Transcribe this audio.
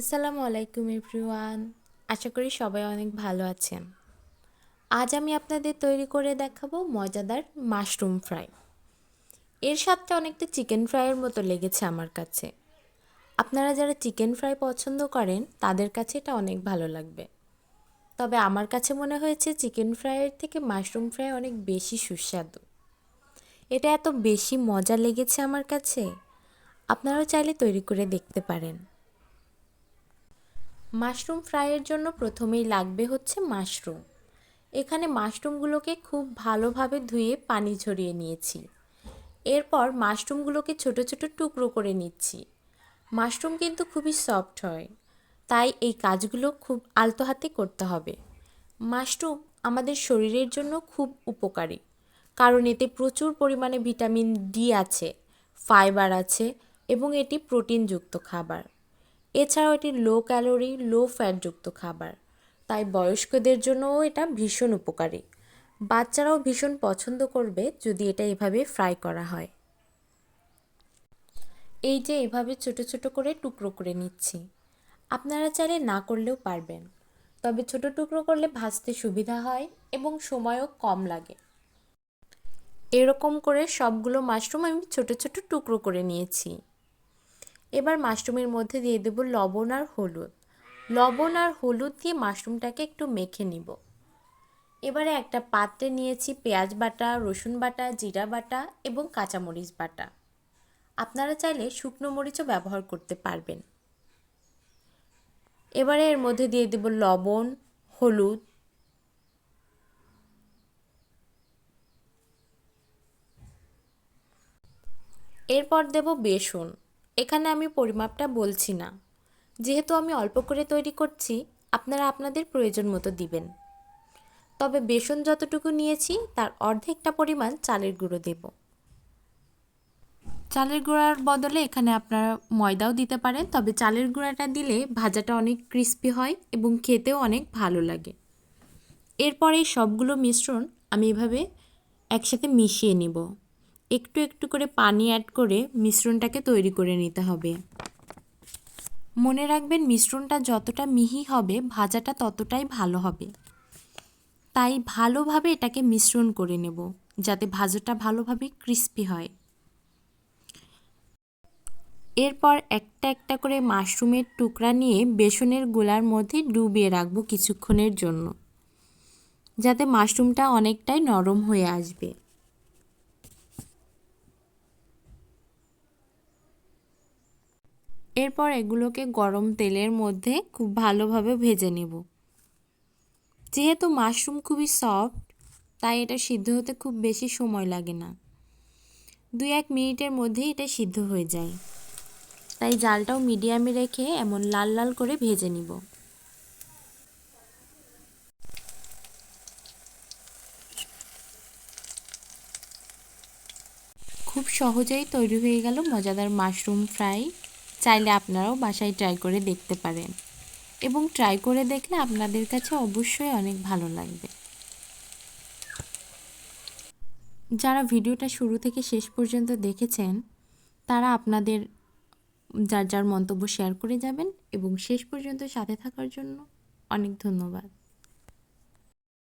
আসসালামু আলাইকুম এভরিওয়ান। আশা করি সবাই অনেক ভালো আছেন। আজ আমি আপনাদের তৈরি করে দেখাবো মজাদার মাশরুম ফ্রাই। এর স্বাদটা অনেকটা চিকেন ফ্রাইয়ের মতো লেগেছে আমার কাছে। আপনারা যারা চিকেন ফ্রাই পছন্দ করেন, তাদের কাছে এটা অনেক ভালো লাগবে। তবে আমার কাছে মনে হয়েছে চিকেন ফ্রাইয়ের থেকে মাশরুম ফ্রাই অনেক বেশি সুস্বাদু। এটা এত বেশি মজা লেগেছে আমার কাছে। আপনারাও চাইলে তৈরি করে দেখতে পারেন। মাশরুম ফ্রাইয়ের জন্য প্রথমেই লাগবে হচ্ছে মাশরুম। এখানে মাশরুমগুলোকে খুব ভালোভাবে ধুয়ে পানি ঝরিয়ে নিয়েছি। এরপর মাশরুমগুলোকে ছোট ছোট টুকরো করে নিচ্ছি। মাশরুম কিন্তু খুবই সফট হয়, তাই এই কাজগুলো খুব আলতো হাতে করতে হবে। মাশরুম আমাদের শরীরের জন্য খুব উপকারী, কারণ এতে প্রচুর পরিমাণে ভিটামিন ডি আছে, ফাইবার আছে, এবং এটি প্রোটিনযুক্ত খাবার। এছাড়াও এটি লো ক্যালোরি লো ফ্যাটযুক্ত খাবার। তাই বয়স্কদের জন্যও এটা ভীষণ উপকারী। বাচ্চারাও ভীষণ পছন্দ করবে যদি এটা এভাবে ফ্রাই করা হয়। এই যে এভাবে ছোট ছোট করে টুকরো করে নিচ্ছি। আপনারা চাইলে না করলেও পারবেন। তবে ছোট টুকরো করলে ভাজতে সুবিধা হয় এবং সময়ও কম লাগে। এরকম করে সবগুলো মাশরুম আমি ছোট ছোট টুকরো করে নিয়েছি। এবার মাশরুমের মধ্যে দিয়ে দেব লবণ আর হলুদ। লবণ আর হলুদ দিয়ে মাশরুমটাকে একটু মেখে নিব। এবারে একটা পাত্রে নিয়েছি পেঁয়াজ বাটা, রসুন বাটা, জিরা বাটা এবং কাঁচামরিচ বাটা। আপনারা চাইলে শুকনো মরিচও ব্যবহার করতে পারবেন। এবারে এর মধ্যে দিয়ে দেব লবণ, হলুদ। এরপর দেব বেসন। এখানে আমি পরিমাপটা বলছি না। যেহেতু আমি অল্প করে তৈরি করছি, আপনারা আপনাদের প্রয়োজন মতো দিবেন। তবে বেসন যতটুকু নিয়েছি, তার অর্ধেকটা পরিমাণ চালের গুঁড়ো দেব। চালের গুঁড়ার বদলে এখানে আপনারা ময়দাও দিতে পারেন, তবে চালের গুঁড়াটা দিলে ভাজাটা অনেক ক্রিস্পি হয় এবং খেতেও অনেক ভালো লাগে। এরপরে সবগুলো মিশ্রণ আমি এভাবে একসাথে মিশিয়ে নিব। একটু একটু করে পানি অ্যাড করে মিশ্রণটাকে তৈরি করে নিতে হবে। মনে রাখবেন মিশ্রণটা যতটা মিহি হবে, ভাজাটা ততটাই ভালো হবে। তাই ভালোভাবে এটাকে মিশ্রণ করে নেব, যাতে ভাজাটা ভালোভাবে ক্রিস্পি হয়। এরপর একটা একটা করে মাশরুমের টুকরা নিয়ে বেসনের গোলার মধ্যে ডুবিয়ে রাখব কিছুক্ষণের জন্য, যাতে মাশরুমটা অনেকটাই নরম হয়ে আসবে। এরপর এগুলোকে গরম তেলের মধ্যে খুব ভালোভাবে ভেজে নেব। যেহেতু মাশরুম খুবই সফট তাই এটা সিদ্ধ হতে খুব বেশি সময় লাগে না। দুই এক মিনিটের মধ্যেই এটা সিদ্ধ হয়ে যায়। তাই জালটাও মিডিয়ামে রেখে এমন লাল লাল করে ভেজে নিব। খুব সহজেই তৈরি হয়ে গেল মজাদার মাশরুম ফ্রাই। চাইলে আপনারাও বাসায় ট্রাই করে দেখতে পারেন। এবং ট্রাই করে দেখলে আপনাদের কাছে অবশ্যই অনেক ভালো লাগবে। যারা ভিডিওটা শুরু থেকে শেষ পর্যন্ত দেখেছেন, তারা আপনাদের যার যার মন্তব্য শেয়ার করে যাবেন এবং শেষ পর্যন্ত সাথে থাকার জন্য অনেক ধন্যবাদ।